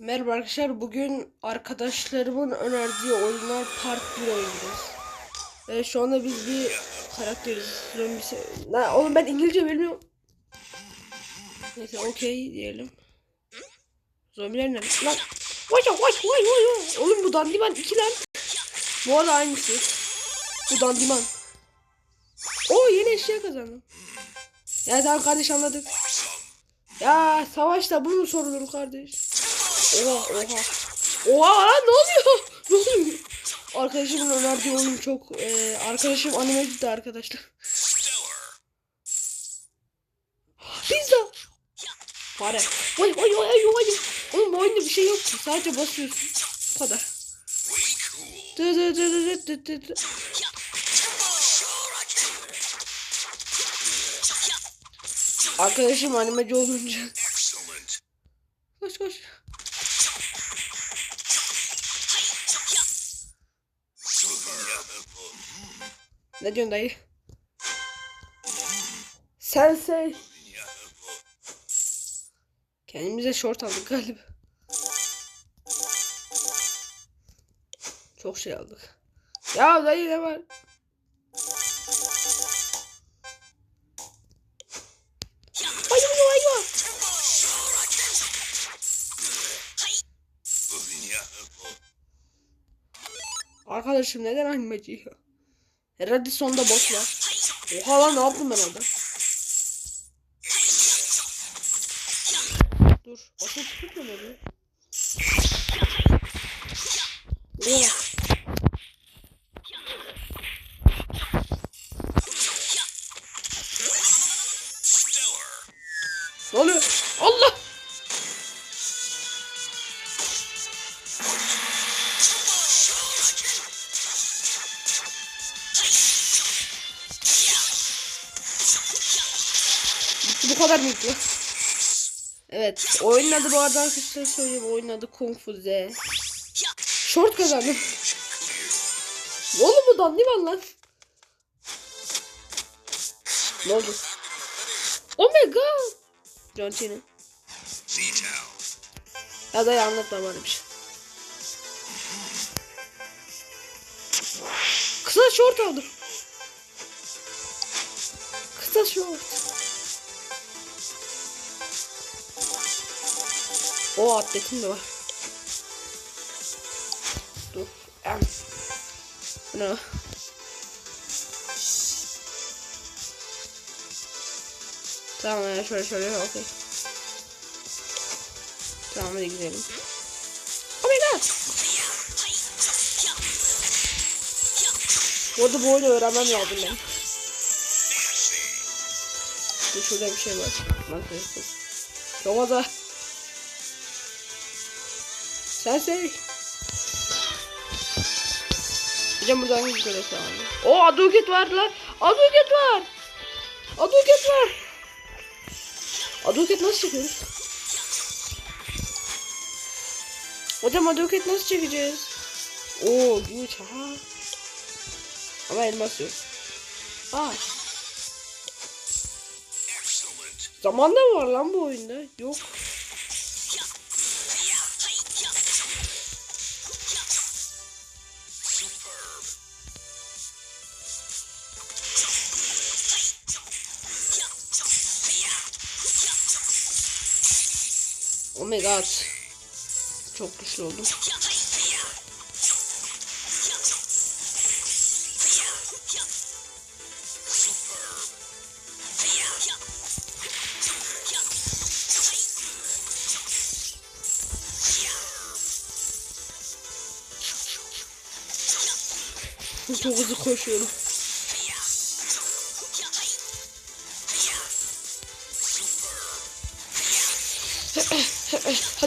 Merhaba arkadaşlar. Bugün arkadaşlarımın önerdiği oyunlar part 1 oynayacağız. Ee, şu anda biz bir karakteriz. Zombisi. Lan oğlum ben İngilizce bilmiyorum. Neyse okey diyelim. Zombiler nerede? Lan. Vay vay vay vay vay. Oğlum bu dandiman 2 lan. Bu arada aynısı. Bu dandiman. Oo yeni eşya kazandım. Ya tamam kardeş anladık. Ya savaşta bu mu sorulur kardeş? Oha oha. Oha lan ne oluyor? Ne oluyor? Arkadaşımın önerdiği oyun çok e, arkadaşım animeci de arkadaşlar. Pizza. Fare. Vay vay vay vay vay. Oğlum oyunda bir şey yok. Sadece basıyorsun. Bu kadar. Dı dı dı dı dı dı dı. Arkadaşım animeci olunca. Koş koş. Ne diyorsun dayı? Sensei. Kendimize short aldık galiba. Çok şey aldık. Ya dayı ne var? Arkadaşım neden animeci ya? Herhalde sonda boss var. Oha lan ne yaptım ben orada? Dur. Basın tutmuyor mu kadar bitti? Evet. Oyunun adı bu arada arkadaşlar söyleyeyim. Oyunun adı Kung Fu Z. Short kazandım. Oğlum bu dandivan lan. Ne oldu? God. John Cena. Ya da anlatma bana bir şey. Kısa şort aldım. Kısa şort. O atletim de var. Dur. Em. Bu ne? Tamam ya şöyle şöyle okey. Tamam hadi gidelim. Oh my god. Bu arada bu oyunu öğrenmem lazım ben. Dur şurada bir şey var. Lan az ha. Sensei. Hocam buradan hangi görev sağlandı? Oo aduket var lan. Aduket var. Aduket var. Aduket nasıl çekiyoruz? Hocam aduket nasıl çekeceğiz? Oo güç ha. Ama elmas yok. Aa Excellent. zaman da var lan bu oyunda. Yok. My god. Çok güçlü oldum. Çok hızlı koşuyorum.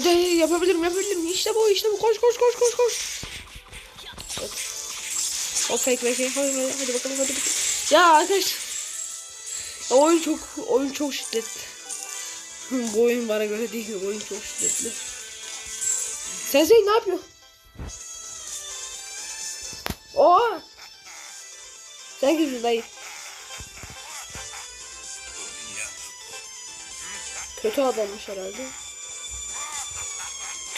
Hadi yapabilirim yapabilirim. İşte bu işte bu koş koş koş koş koş. O fake fake hadi, hadi, hadi bakalım hadi bakalım. Ya arkadaş. Ya oyun çok oyun çok şiddetli. bu oyun bana göre değil. Bu oyun çok şiddetli. Sensei ne yapıyor? Oha! Sen kimsin dayı? Kötü adammış herhalde.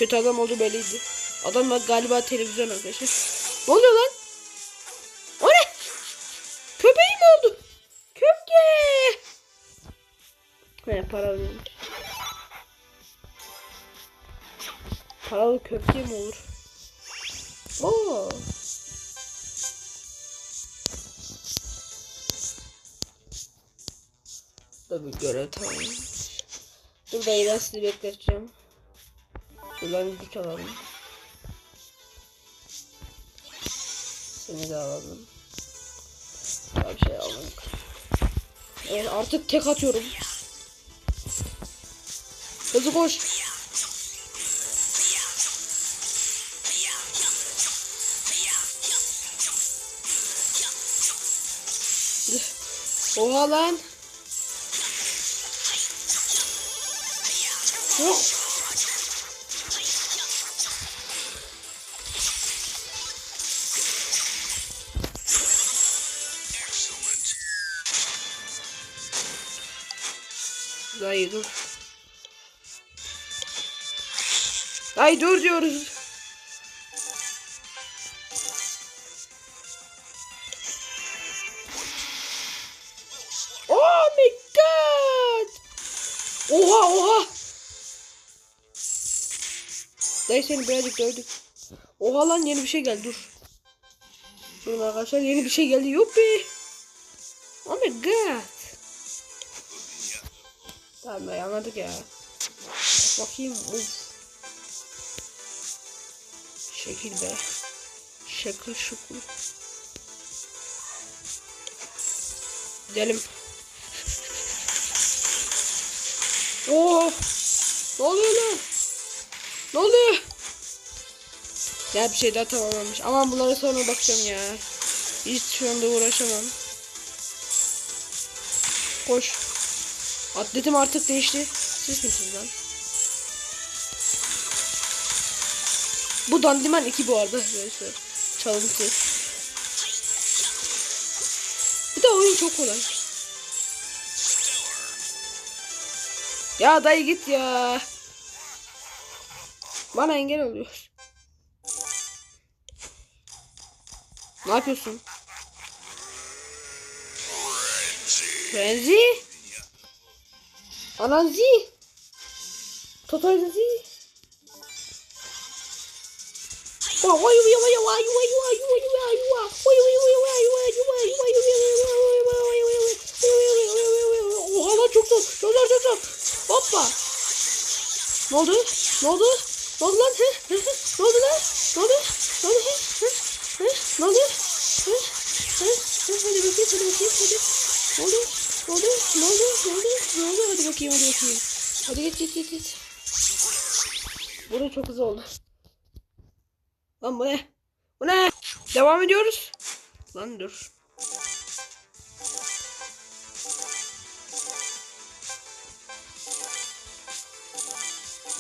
Kötü adam olduğu belliydi. Adam bak galiba televizyon arkadaşlar. Ne oluyor lan? O ne? Köpeğim oldu. Köpke. He para alıyorum. Paralı köpke mi olur? Oo. Tabii görev tamam. Dur ben sizi bekleteceğim. Şuradan güç alalım. Seni de alalım. Daha bir şey almadık. Evet artık tek atıyorum. Hızlı koş. Oha lan. Yok. Dayı dur. Dayı dur diyoruz. Oh my god. Oha oha. Dayı seni birazcık dövdük. Oha lan yeni bir şey geldi dur. Durun arkadaşlar yeni bir şey geldi. Yuppi. Oh my god. Tamam be anladık ya. Bakayım. Uf. Şekil be. Şekil şukul. Gidelim. Oo. Ne oluyor lan? Ne oluyor? Ya bir şey daha tamamlamış. Aman bunlara sonra bakacağım ya. Hiç şu anda uğraşamam. Koş. Atletim artık değişti. Siz kimsiniz lan? Bu Dandiman 2 bu arada. Çalıntı. Bir de oyun çok kolay. Ya dayı git ya. Bana engel oluyor. Ne yapıyorsun? Frenzy? Ananzi? Vay vay vay vay vay vay vay vay vay vay vay vay vay vay vay vay vay Oha lan çok zor. Çok zor çok zor. Hoppa. Ne oldu? Ne oldu? Ne oldu lan? Hı? Ne oldu lan? Ne oldu? Ne oldu? Hı? Hı? Ne oldu? Hı? Hı? Hadi bakayım hadi bakayım hadi. Ne oldu? Ne oldu? Ne oldu? Ne oldu? Ne oldu? Hadi bakayım hadi bakayım. Hadi git git git git. Burada çok hızlı oldu. Lan bu ne? Bu ne? Devam ediyoruz. Lan dur.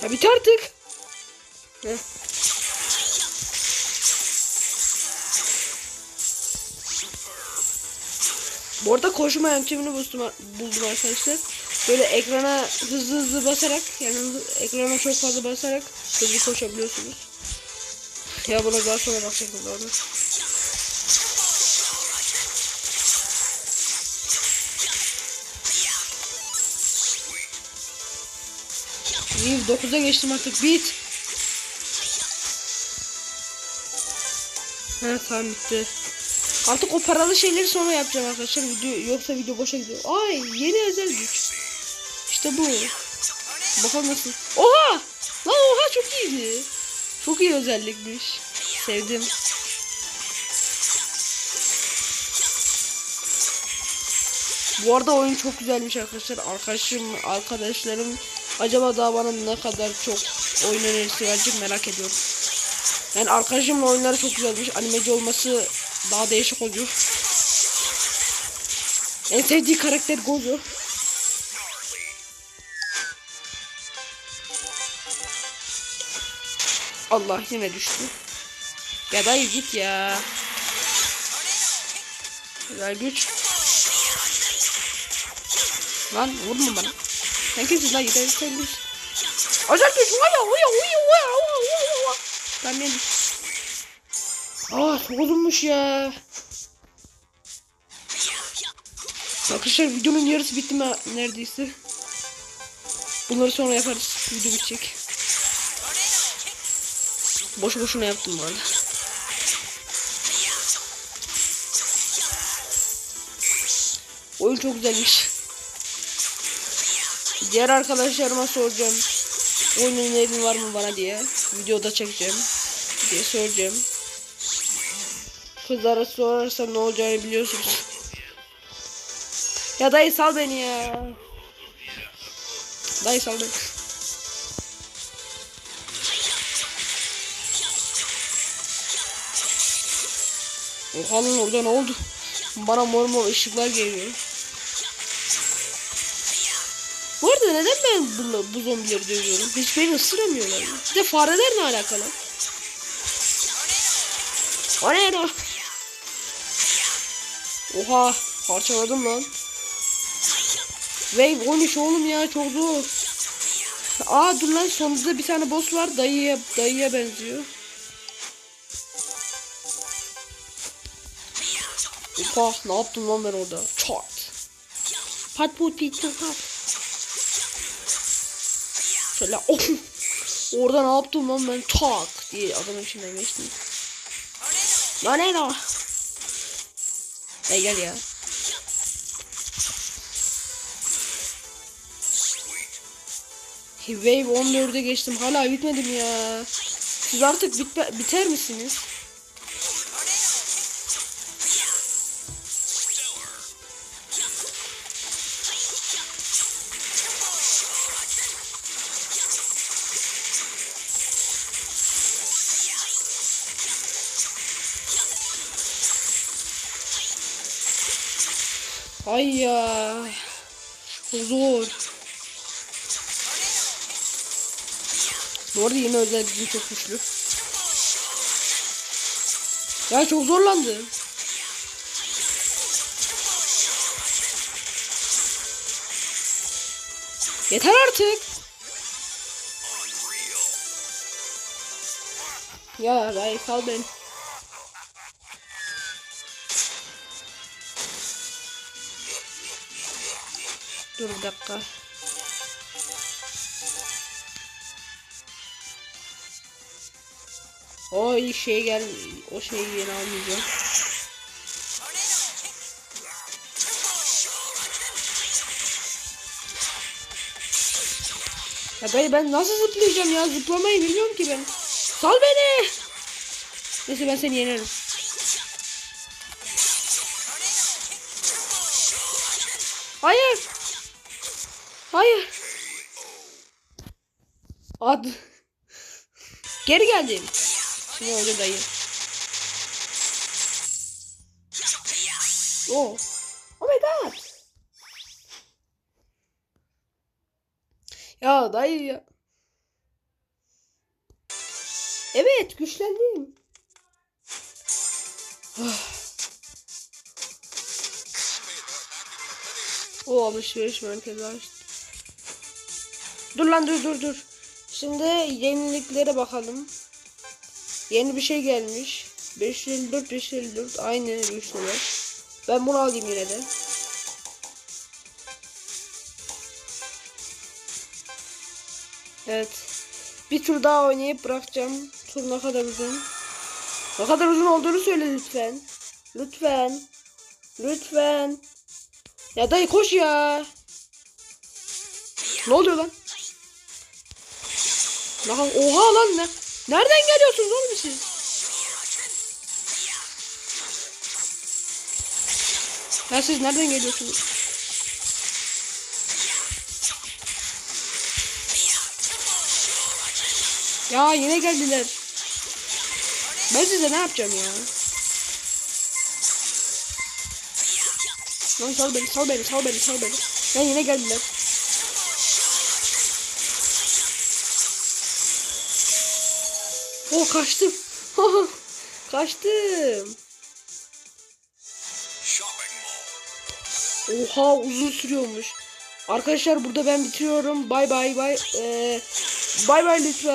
Ya bit artık. Heh. Bu arada koşma yöntemini buldum, buldum arkadaşlar. Böyle ekrana hızlı hızlı basarak yani ekrana çok fazla basarak hızlı koşabiliyorsunuz. Ya buna daha sonra bakacaktım doğru. İyi 9'a geçtim artık bit. Ha tamam bitti. Artık o paralı şeyleri sonra yapacağım arkadaşlar. Video yoksa video boşa gidiyor. Ay yeni özel güç. İşte bu. Bakalım nasıl. Oha! Lan oha çok iyiydi. Çok iyi özellikmiş. Sevdim. Bu arada oyun çok güzelmiş arkadaşlar. Arkadaşım, arkadaşlarım acaba daha bana ne kadar çok oyun önerisi verecek merak ediyorum. Yani arkadaşımla oyunları çok güzelmiş. Animeci olması daha değişik oluyor. En sevdiği karakter Gozo. Allah yine düştü. Ya dayı git ya. Güzel güç. Lan vurma bana. Sen kimsin dayı? Sen, kimsin? Özel güç. Vaya vaya vaya vaya saniye. Aa çok uzunmuş ya. Arkadaşlar videonun yarısı bitti mi neredeyse. Bunları sonra yaparız. Video bitecek. Boşu boşuna yaptım bu arada. Oyun çok güzelmiş. Diğer arkadaşlarıma soracağım. Oyun önerin var mı bana diye. Videoda çekeceğim. Diye soracağım. Kızlara sorarsam ne olacağını biliyorsunuz. Ya dayı sal beni ya. Dayı sal beni. Oha lan orada ne oldu? Bana mor mor ışıklar geliyor. Bu arada neden ben bu, bu zombileri dövüyorum? Hiç beni ısıramıyorlar. Bir de fareler ne alakalı? O ne? Oha parçaladım lan. Wave 13 oğlum ya çok zor. Aa dur lan sonunda bir tane boss var dayıya dayıya benziyor. Oha ne yaptım lan ben orada? Çat. Pat put pit pat. Şöyle oh. Orada ne yaptım lan ben? Tak diye adamın içinden geçtim. Lan ne? Hey gel ya. Wave 14'e geçtim. Hala bitmedim ya. Siz artık bitme, biter misiniz? Bu arada yeni özelliğim çok güçlü. Ya çok zorlandı. Yeter artık. Ya Ray kal beni. Dur bir dakika. O şey gel o şeyi yeni almayacağım. Ya dayı ben nasıl zıplayacağım ya zıplamayı bilmiyorum ki ben. Sal beni. Neyse ben seni yenerim. Hayır. Hayır. Ad. Geri geldim. Şimdi öyle dayı. Oh. Oh my god. Ya dayı ya. Evet güçlendim. o alışveriş merkezi açtı. Dur lan dur dur dur. Şimdi yeniliklere bakalım. Yeni bir şey gelmiş. 554 554 aynı güçlüler. Ben bunu alayım yine de. Evet. Bir tur daha oynayıp bırakacağım. Tur ne kadar uzun? Ne kadar uzun olduğunu söyle lütfen. Lütfen. Lütfen. Ya dayı koş ya. Ne oluyor lan? Lan oha lan ne? Nereden geliyorsunuz oğlum siz? Ya siz nereden geliyorsunuz? Ya yine geldiler. Ben size ne yapacağım ya? Lan sal beni, sal beni, sal beni, sal beni. Ya yine geldiler. Oh kaçtım. kaçtım. Oha uzun sürüyormuş. Arkadaşlar burada ben bitiriyorum. Bay bay bay. Ee, bay bay lütfen.